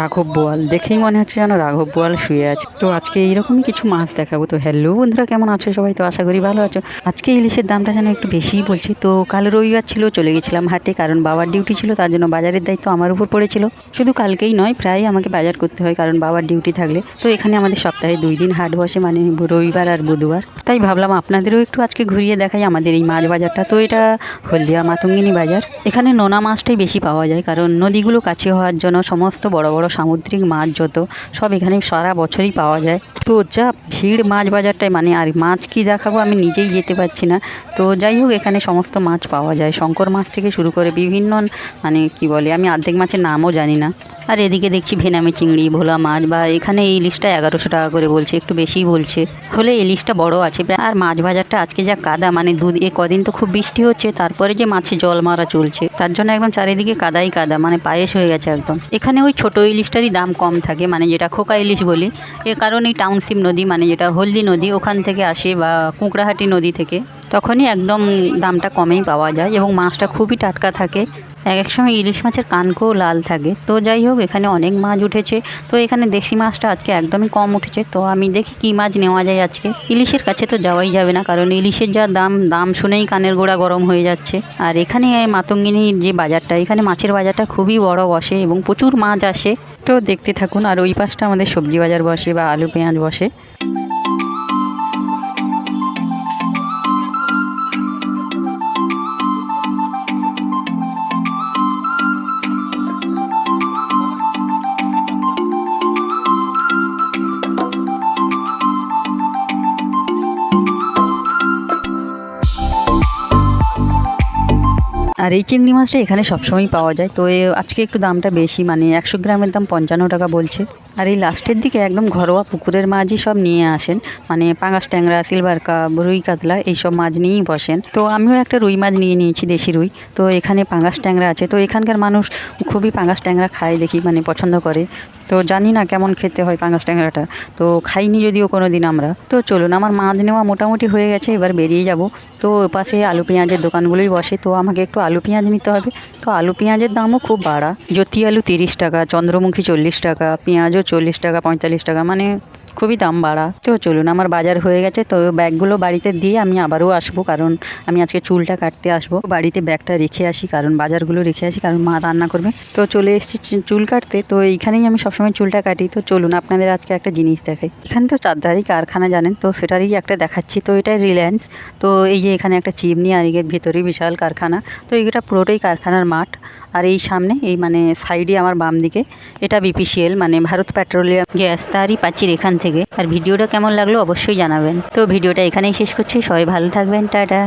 রাঘব বোয়াল। দেখেই মনে হচ্ছে যেন রাঘব বোয়াল শুয়ে আছে। তো আজকে এইরকমই কিছু মাছ দেখাবো। তো হ্যালো বন্ধুরা, কেমন আছো সবাই? তো আশা করি ভালো আছো। আজকে ইলিশের দামটা যেন একটু বেশিই বলছি। তো কাল রবিবার ছিল, চলে গেছিলাম হাটে। কারণ বাবার ডিউটি ছিল, তার জন্য বাজারের দায়িত্ব আমার উপর পড়েছিল। শুধু কালকেই নয় প্রায় আমাকে বাজার করতে হয় কারণ বাবার ডিউটি থাকলে। তো এখানে আমাদের সপ্তাহে দুই দিন হাট বসে মানে রবিবার আর বুধবার। তাই ভাবলাম আপনাদেরও একটু আজকে ঘুরিয়ে দেখাই আমাদের এই মাছ বাজারটা। তো এটা হলদিয়া মাতঙ্গিনী বাজার। এখানে নোনা মাছটাই বেশি পাওয়া যায়, কারণ নদীগুলো কাছে হওয়ার জন্য সমস্ত বড় বড় সামুদ্রিক মাছ যত, সব এখানে সারা বছরই পাওয়া যায়। তো যা ভিড় মাছ বাজারটায় মানে আর মাছ কি দেখাবো আমি নিজেই যেতে পারছি না। তো যাই হোক, এখানে সমস্ত মাছ পাওয়া যায়। শঙ্কর মাছ থেকে শুরু করে বিভিন্ন মানে কি বলে, আমি অর্ধেক মাছের নামও জানি না। আর এদিকে দেখছি ভেনামি চিংড়ি, ভোলা মাছ, বা এখানে এই ইলিশটা এগারোশো টাকা করে বলছে, একটু বেশিই বলছে। হলে ইলিশটা বড় আছে। আর মাছ বাজারটা আজকে যা কাদা মানে দুধ এ কদিন তো খুব বৃষ্টি হচ্ছে, তারপরে যে মাছে জল মারা চলছে, তার জন্য একদম চারিদিকে কাদাই কাদা মানে পায়েস হয়ে গেছে একদম। এখানে ওই ছোটো ইলিশটারই দাম কম থাকে মানে যেটা খোকা ইলিশ বলি। এ কারণেই টাউনশিপ নদী মানে যেটা হলদি নদী, ওখান থেকে আসে বা কুঁকড়াহাটি নদী থেকে। তখনই একদম দামটা কমেই পাওয়া যায় এবং মাছটা খুবই টাটকা থাকে। এক এক সময় ইলিশ মাছের কানকোও লাল থাকে। তো যাই হোক, এখানে অনেক মাছ উঠেছে। তো এখানে দেশি মাছটা আজকে একদমই কম উঠেছে। তো আমি দেখি কী মাছ নেওয়া যায় আজকে। ইলিশের কাছে তো যাওয়াই যাবে না, কারণ ইলিশের যা দাম দাম শুনেই কানের গোড়া গরম হয়ে যাচ্ছে। আর এখানে মাতঙ্গিনীর যে বাজারটা, এখানে মাছের বাজারটা খুবই বড় বসে এবং প্রচুর মাছ আসে। তো দেখতে থাকুন, আর ওই পাশটা আমাদের সবজি বাজার বসে বা আলু পেঁয়াজ বসে। আর এই চিংড়ি মাছটা এখানে সবসময় পাওয়া যায়। তো আজকে একটু দামটা বেশি মানে একশো গ্রামের দাম পঞ্চান্ন টাকা বলছে। আর এই লাস্টের দিকে একদম ঘরোয়া পুকুরের মাছই সব নিয়ে আসেন। মানে পাঙাশ ট্যাংরা, সিলভার কাপ, রুই কাতলা এইসব মাছ নিয়েই বসেন। তো আমিও একটা রুই মাছ নিয়ে নিয়েছি, দেশি রুই। তো এখানে পাঙাশ ট্যাংরা আছে। তো এখানকার মানুষ খুবই পাঙাশ ট্যাংরা খায় দেখি মানে পছন্দ করে। তো জানি না কেমন খেতে হয় পাঙাশ ট্যাংরাটা। তো খাইনি যদিও কোনো দিন আমরা। তো চলুন, আমার মাছ নেওয়া মোটামুটি হয়ে গেছে, এবার বেরিয়ে যাব। তো পাশে আলু পেঁয়াজের দোকানগুলোই বসে। তো আমাকে একটু আলু পেঁয়াজ নিতে হবে। তো আলু পেঁয়াজের দামও খুব বাড়া। জ্যোতি আলু তিরিশ টাকা, চন্দ্রমুখী চল্লিশ টাকা, পেঁয়াজও চল্লিশ টাকা, পঁয়তাল্লিশ টাকা মানে খুবই দাম বাড়া। তো চলুন, আমার বাজার হয়ে গেছে, তো ব্যাগগুলো বাড়িতে দিয়ে আমি আবারও আসব, কারণ আমি আজকে চুলটা কাটতে আসব। বাড়িতে ব্যাগটা রেখে আসি, কারণ বাজারগুলো রেখে আসি, কারণ মা রান্না করবে। তো চলে এসেছি চুল কাটতে, তো এইখানেই আমি সবসময় চুলটা কাটি। তো চলুন, আপনাদের আজকে একটা জিনিস দেখাই। এখানে তো চারধারই কারখানা, জানেন তো, সেটারই একটা দেখাচ্ছি। তো এটা রিলায়েন্স। তো এই যে এখানে একটা চিমনি আর এর ভেতরেই বিশাল কারখানা। তো এটা পুরোটাই কারখানার মাঠ। আর এই সামনে, এই মানে সাইডে আমার বাম দিকে, এটা বিপিসিএল মানে ভারত পেট্রোলিয়াম গ্যাস তারই পাচ্ছির এখান থেকে। আর ভিডিওটা কেমন লাগল অবশ্যই জানাবেন। তো ভিডিওটা এখানেই শেষ করছি, সবাই ভালো থাকবেন, টাটা।